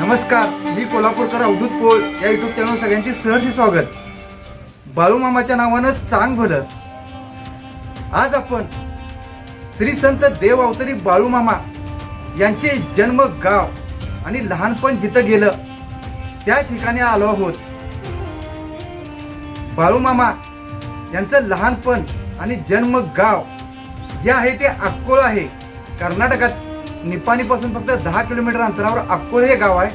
नमस्कार मी कोल्हापूरकर अवधूत पोळ या YouTube channel सगळ्यांचे सहर्ष स्वागत. बाळूमामाच्या नावानं चांग भलं. आज आपण श्री संत देव अवतरी बाळूमामा यांचे जन्म गाव आणि लहानपण जिथं गेलं त्या ठिकाणी आलो आहोत. बाळूमामा यांचं लहानपण आणि जन्म गाव जे आहे ते अक्कोळ आहे कर्नाटकात. निपाणीपासून फक्त दहा किलोमीटर अंतरावर अक्कोळ हे गाव आहे.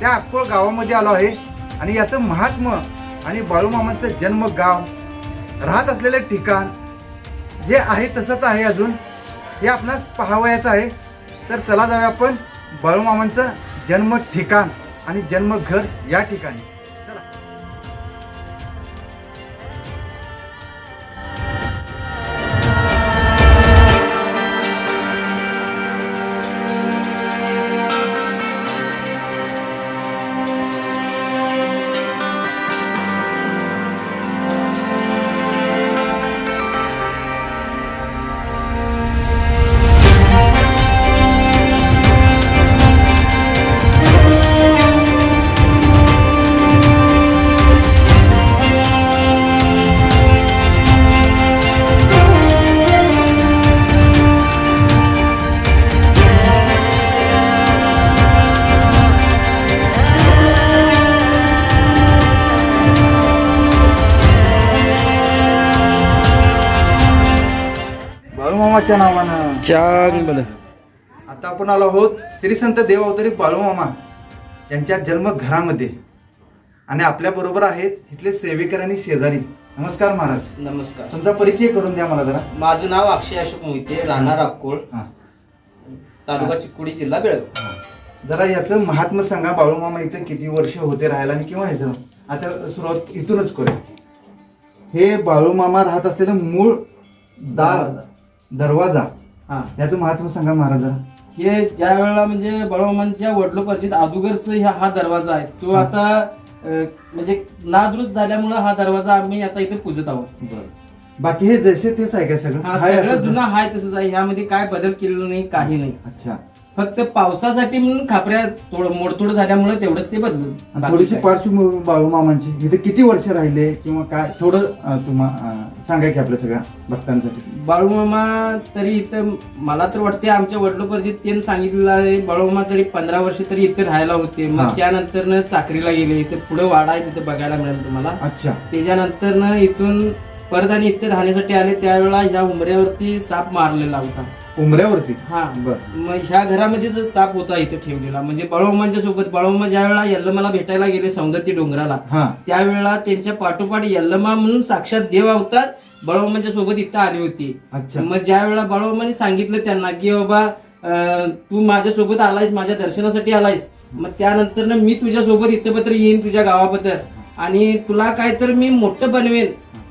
त्या अक्कोळ गावामध्ये आलो आहे आणि याचं महात्म आणि बाळूमामांचं जन्म गाव राहत असलेलं ठिकाण जे आहे तसंच आहे अजून. हे आपणास पाहावयाचं आहे. तर चला जाऊया आपण बाळूमामांचं जन्म ठिकाण आणि जन्मघर या ठिकाणी. बाळूमामाच्या नावानं. चांग बोल आता आपण आलो आहोत श्री संत देव अवतरी बाळूमामा यांच्या जन्मघरामध्ये. आणि आपल्या बरोबर आहेत इथले सेवेकर आणि शेजारी. नमस्कार महाराज. नमस्कार. तुमचा परिचय करून द्या मला जरा. माझं नाव अक्षय अशोक मोहिते राहणार अक्कोळ हा, तालुका चिकोडी जिल्हा बेळगाव. हा. जरा याचं महात्म सांगा बाळूमामा इथं किती वर्ष होते राहायला आणि किंवा ह्याचं आता सुरुवात इथूनच करू हे बाळूमामा राहत असलेलं मूळ दार. दरवाजा. हा. याचं महात्म सांगा महाराज हे ज्या वेळेला म्हणजे बळवमांच्या वडलोपार्जित अदुगरच हा दरवाजा आहे. तो आता अं, म्हणजे नादुरुस्त झाल्यामुळे हा दरवाजा आम्ही आता इथे पूजत आहोत. बाकी हे जसे तेच आहे का सगळं? हा हाय सगळं? जुना हाय तसंच आहे. ह्यामध्ये काय बदल केलेला नाही काही नाही. अच्छा. फक्त पावसासाठी म्हणून खापऱ्या थोडं मोडतोड झाल्यामुळे तेवढंच ते बदलून आणि बाकी थोडीशी काय. पार्श्वभूमी बाळूमामांची इथे किती वर्ष राहिले किंवा काय? थोडं अं, तुम्हा अं, सांगा की आपल्या सगळ्या भक्तांसाठी. बाळूमामा तरी इथं मला तर वाटते आमच्या वडिलोपर्जित त्यांनी सांगितलेलं आहे बाळूमामा तरी पंधरा वर्ष तरी इथे राहायला होते. हा. मग त्यानंतर चाकरीला गेले इथे पुढे वाडा आहे तिथे बघायला मिळेल तुम्हाला. अच्छा. त्याच्यानंतर इथून परत आणि इथे राहण्यासाठी आले त्यावेळेला ह्या उमऱ्यावरती साप मारलेला होता. उमऱ्यावरती हा. बर. मग ह्या घरामध्येच साप होता इथे ठेवलेला म्हणजे बाळूमामांच्या सोबत बाळूमामा ज्या वेळेला यल्लमाला भेटायला गेले सौंदर्य डोंगराला हा. त्यावेळेला त्यांच्या पाठोपाठ यल्लमा म्हणून साक्षात देव अवतार बाळूमामांच्या सोबत इथं आली होती. अच्छा. मग ज्या वेळेला बाळूमामाने सांगितलं त्यांना की बाबा अं, तू माझ्या सोबत आलायस माझ्या दर्शनासाठी आलायस मग त्यानंतर मी तुझ्या सोबत इथं येईन तुझ्या गावाबद्दल आणि तुला काय तर मी मोठं बनवेन.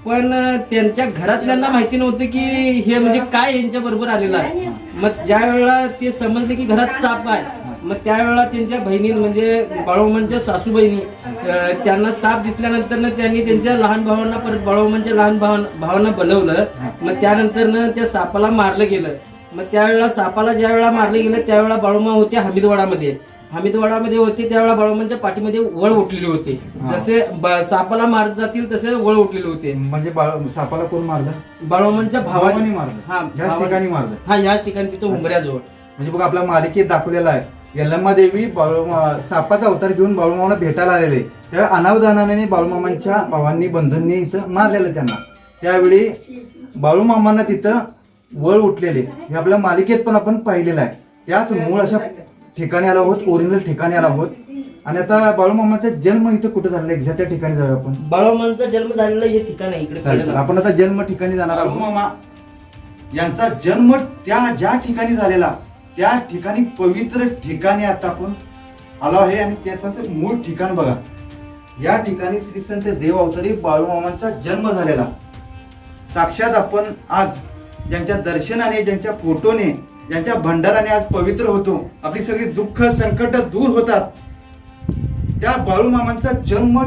पण त्यांच्या घरातल्यांना माहिती नव्हतं की हे म्हणजे काय यांच्या बरोबर आलेलं आहे. मग ज्या वेळेला ते समजले की घरात साप आहे मग त्यावेळेला त्यांच्या बहिणी म्हणजे बाळूमांच्या सासू बहिणी त्यांना साप दिसल्यानंतर त्यांनी त्यांच्या लहान भावांना परत बाळूमांच्या लहान भावां भावांना बनवलं मग त्यानंतर त्या सापाला मारलं गेलं. मग त्यावेळेला सापाला ज्या वेळेला मारलं गेलं त्यावेळेला बाळूमा होते हमीदवाडामध्ये. हमीदवाडामध्ये होते त्यावेळेला बाळूमांच्या पाठीमध्ये वळ उठलेले होते. जसे ब- सापाला मारत जातील तसे वळ उठलेले होते. म्हणजे बाळ सापाला कोण मारलं? बाळूमांच्या भावाने भावाने मारलं. हा याच भावाने- ठिकाणी मारलं. हा याच ठिकाणी तिथं उंबऱ्याजवळ. म्हणजे बघा आपल्या मालिकेत दाखवलेला आहे. यल्लम्मा देवी बाळू सापाचा अवतार घेऊन बाळूमामाला भेटायला आलेले. तेव्हा अनावधानाने बाळूमामांच्या भावांनी बंधूंनी इथं मारलेलं त्यांना. त्यावेळी बाळूमामांना तिथं वळ उठलेले. हे आपल्या मालिकेत पण आपण पाहिलेलं आहे. त्याच मूळ अशा ठिकाणी आलो आहोत ओरिजिनल ठिकाणी आलो आहोत. आणि आता बाळूमामाचा जन्म इथं कुठं झालेला एक्झॅक्ट त्या ठिकाणी जाऊया आपण. बाळूमांचा जन्म झालेला हे ठिकाण आहे इकडे चालेल. आपण आता जन्म ठिकाणी जाणार आहोत. मामा यांचा जन्म त्या ज्या ठिकाणी झालेला त्या ठिकाणी पवित्र ठिकाणी आता आपण आलो आहे आणि त्याचं मूळ ठिकाण बघा. या ठिकाणी श्री संत देव अवतारी बाळूमामांचा जन्म झालेला. साक्षात आपण आज ज्यांच्या दर्शनाने ज्यांच्या फोटोने ज्यांच्या भंडाराने आज पवित्र होतो. आपली सगळी दुःख संकट दूर होतात. त्या बाळूमामांचा जन्म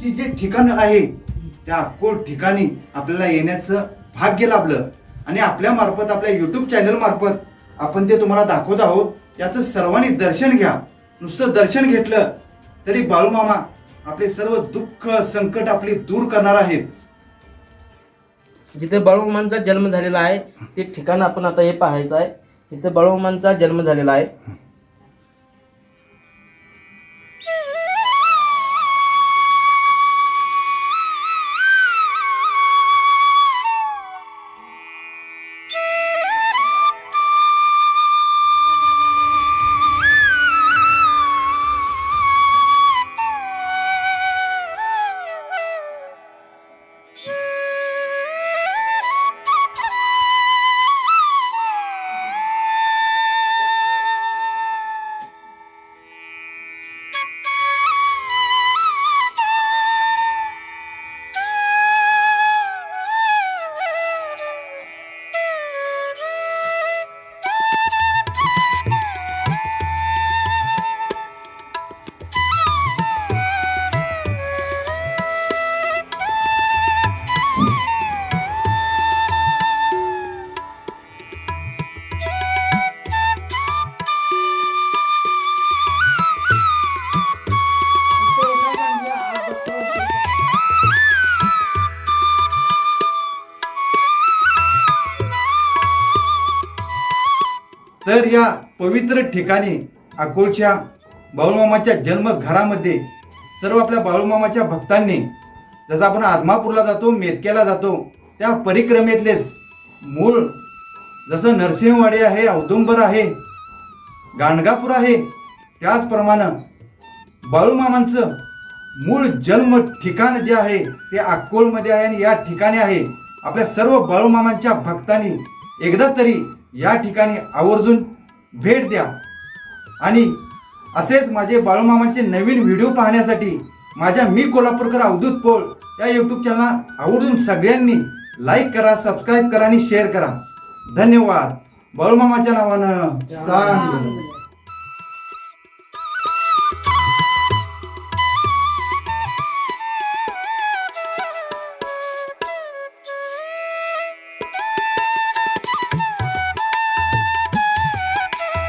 ची जे ठिकाण आहे त्या अकोट ठिकाणी आपल्याला येण्याचं भाग्य लाभलं. आणि आपल्या मार्फत आपल्या युट्यूब चॅनल मार्फत आपण ते तुम्हाला दाखवत आहोत. याचं सर्वांनी दर्शन घ्या. नुसतं दर्शन घेतलं तरी बाळूमामा आपले सर्व दुःख संकट आपले दूर करणार आहेत. जिथे बाळूमामांचा जन्म झालेला आहे ते ठिकाण आपण आता हे पाहायचं आहे. इथे बाळूमामांचा जन्म झालेला आहे तर या पवित्र ठिकाणी अकोलच्या बाळूमामाच्या जन्मघरामध्ये सर्व आपल्या बाळूमामाच्या भक्तांनी जसं आपण आदमापूरला जातो मेतक्याला जातो त्या परिक्रमेतलेच मूळ जसं नरसिंहवाडी आहे औदुंबर आहे गाणगापूर आहे त्याचप्रमाणे बाळूमामांचं मूळ जन्म ठिकाण जे आहे ते अक्कोलमध्ये आहे आणि या ठिकाणी आहे. आपल्या सर्व बाळूमामांच्या भक्तांनी एकदा तरी या ठिकाणी आवर्जून भेट द्या. आणि असेच माझे बाळूमामांचे नवीन व्हिडिओ पाहण्यासाठी माझ्या मी कोल्हापूरकर अवधूत पोळ या यूट्यूब चॅनल आवर्जून सगळ्यांनी लाईक करा सबस्क्राईब करा आणि शेअर करा. धन्यवाद. बाळूमामाच्या नावानं. चांगलं.